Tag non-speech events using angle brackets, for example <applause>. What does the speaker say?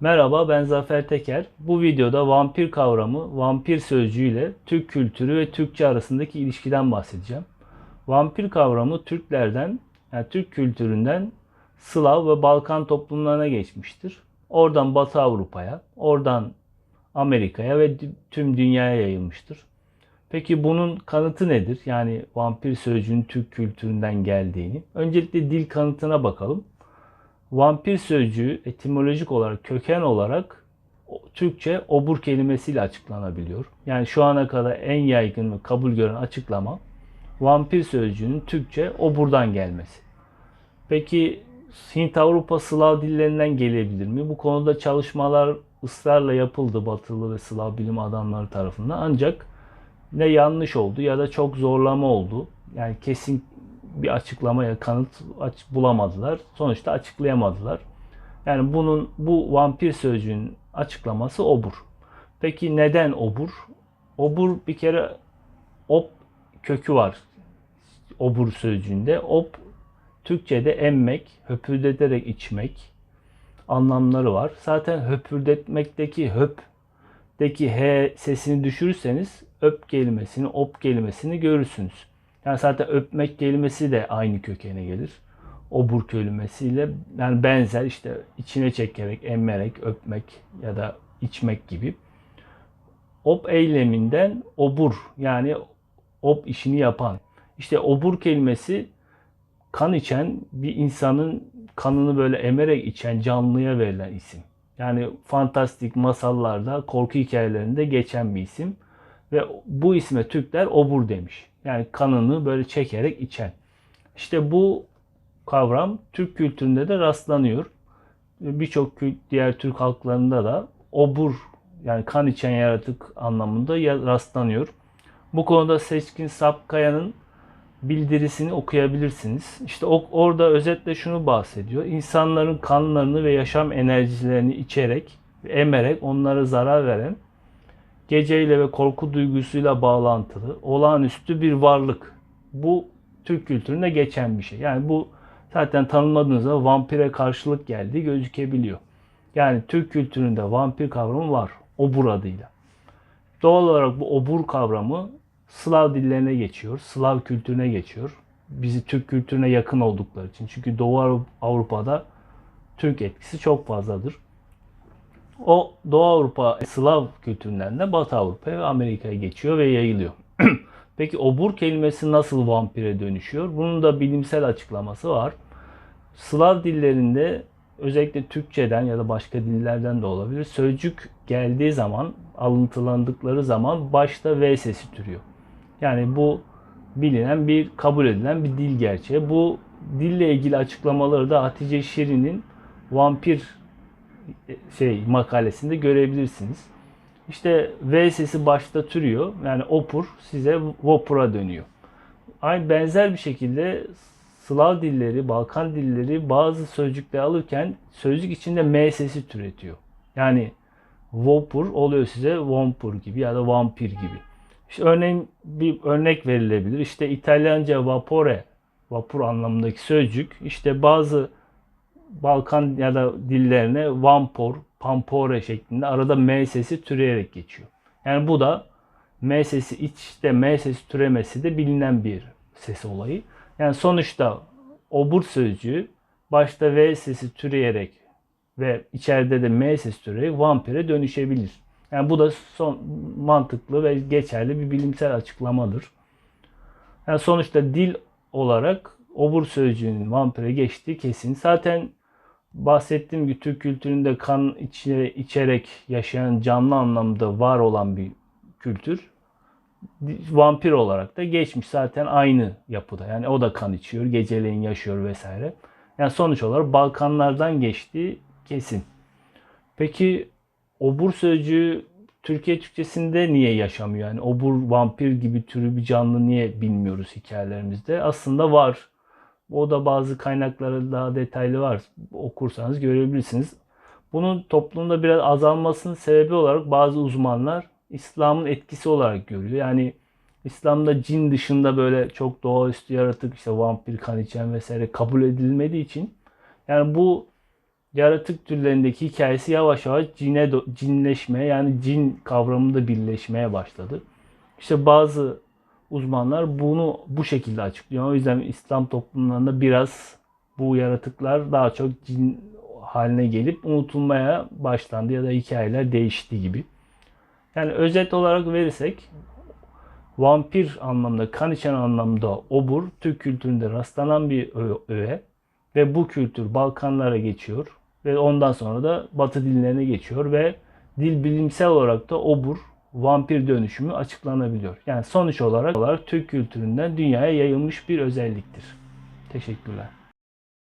Merhaba ben Zafer Teker. Bu videoda vampir kavramı, vampir sözcüğüyle Türk kültürü ve Türkçe arasındaki ilişkiden bahsedeceğim. Vampir kavramı Türklerden, yani Türk kültüründen Slav ve Balkan toplumlarına geçmiştir. Oradan Batı Avrupa'ya, oradan Amerika'ya ve tüm dünyaya yayılmıştır. Peki bunun kanıtı nedir? Yani vampir sözcüğün Türk kültüründen geldiğini. Öncelikle dil kanıtına bakalım. Vampir sözcüğü etimolojik olarak, köken olarak Türkçe obur kelimesiyle açıklanabiliyor. Yani şu ana kadar en yaygın ve kabul gören açıklama vampir sözcüğünün Türkçe oburdan gelmesi. Peki Hint Avrupa Slav dillerinden gelebilir mi? Bu konuda çalışmalar ısrarla yapıldı Batılı ve Slav bilim adamları tarafından. Ancak ne yanlış oldu ya da çok zorlama oldu. Yani kesin bir açıklamaya kanıt bulamadılar. Sonuçta açıklayamadılar. Yani bunun bu vampir sözcüğün açıklaması obur. Peki neden obur? Obur bir kere op kökü var. Obur sözcüğünde. Op Türkçe'de emmek, höpürdeterek içmek anlamları var. Zaten höpürdetmekteki höp'deki h sesini düşürürseniz öp kelimesini, op kelimesini görürsünüz. Yani zaten öpmek kelimesi de aynı kökene gelir. Obur kelimesiyle yani benzer işte içine çekerek, emmerek, öpmek ya da içmek gibi. Op eyleminden obur yani op işini yapan. İşte obur kelimesi kan içen bir insanın kanını böyle emerek içen canlıya verilen isim. Yani fantastik masallarda, korku hikayelerinde geçen bir isim. Ve bu isme Türkler obur demiş. Yani kanını böyle çekerek içen. İşte bu kavram Türk kültüründe de rastlanıyor. Birçok diğer Türk halklarında da obur yani kan içen yaratık anlamında rastlanıyor. Bu konuda Seçkin Sapkaya'nın bildirisini okuyabilirsiniz. İşte orada özetle şunu bahsediyor. İnsanların kanlarını ve yaşam enerjilerini içerek emerek onlara zarar veren geceyle ve korku duygusuyla bağlantılı, olağanüstü bir varlık. Bu Türk kültüründe geçen bir şey. Yani bu zaten tanımladığınızda vampire karşılık geldiği gözükebiliyor. Yani Türk kültüründe vampir kavramı var. Obur adıyla. Doğal olarak bu obur kavramı Slav dillerine geçiyor. Slav kültürüne geçiyor. Bizi Türk kültürüne yakın oldukları için. Çünkü Doğu Avrupa'da Türk etkisi çok fazladır. O Doğu Avrupa Slav kültüründen de Batı Avrupa ve Amerika'ya geçiyor ve yayılıyor. <clears throat> Peki obur kelimesi nasıl vampire dönüşüyor? Bunun da bilimsel açıklaması var. Slav dillerinde özellikle Türkçeden ya da başka dillerden de olabilir. Sözcük geldiği zaman, alıntılandıkları zaman başta V sesi türüyor. Yani bu bilinen bir, kabul edilen bir dil gerçeği. Bu dille ilgili açıklamaları da Hatice Şirin'in Vampir şey makalesinde görebilirsiniz. İşte V sesi başta türüyor. Yani opur size vopura dönüyor. Aynı benzer bir şekilde Slav dilleri, Balkan dilleri bazı sözcükleri alırken sözcük içinde M sesi türetiyor. Yani vopur oluyor size vompur gibi ya da vampir gibi. İşte örneğin bir örnek verilebilir. İşte İtalyanca vapore, vapur anlamındaki sözcük işte bazı Balkan ya da dillerine vampor, pampore şeklinde arada M sesi türeyerek geçiyor. Yani bu da M sesi içte M sesi türemesi de bilinen bir ses olayı. Yani sonuçta obur sözcüğü başta V sesi türeyerek ve içeride de M sesi türeyerek vampire dönüşebilir. Yani bu da son mantıklı ve geçerli bir bilimsel açıklamadır. Yani sonuçta dil olarak obur sözcüğünün vampire geçtiği kesin. Zaten bahsettiğim gibi Türk kültüründe kan içine, içerek yaşayan canlı anlamda var olan bir kültür. Vampir olarak da geçmiş zaten aynı yapıda. Yani o da kan içiyor, geceleyin yaşıyor vesaire. Yani sonuç olarak Balkanlardan geçtiği kesin. Peki obur sözcüğü Türkiye Türkçesinde niye yaşamıyor? Yani obur, vampir gibi türü bir canlı niye bilmiyoruz hikayelerimizde? Aslında var. O da bazı kaynakları daha detaylı var. Okursanız görebilirsiniz. Bunun toplumda biraz azalmasının sebebi olarak bazı uzmanlar İslam'ın etkisi olarak görüyor. Yani İslam'da cin dışında böyle çok doğaüstü yaratık işte vampir, kan içen vesaire kabul edilmediği için yani bu yaratık türlerindeki hikayesi yavaş yavaş cine cinleşmeye yani cin kavramında birleşmeye başladı. İşte bazı uzmanlar bunu bu şekilde açıklıyor. O yüzden İslam toplumlarında biraz bu yaratıklar daha çok cin haline gelip unutulmaya başlandı ya da hikayeler değişti gibi. Yani özet olarak verirsek vampir anlamda, kan içen anlamda obur, Türk kültüründe rastlanan bir öğe ve bu kültür Balkanlara geçiyor ve ondan sonra da Batı dillerine geçiyor ve dil bilimsel olarak da obur, vampir dönüşümü açıklanabiliyor. Yani sonuç olarak, olarak Türk kültüründen dünyaya yayılmış bir özelliktir. Teşekkürler.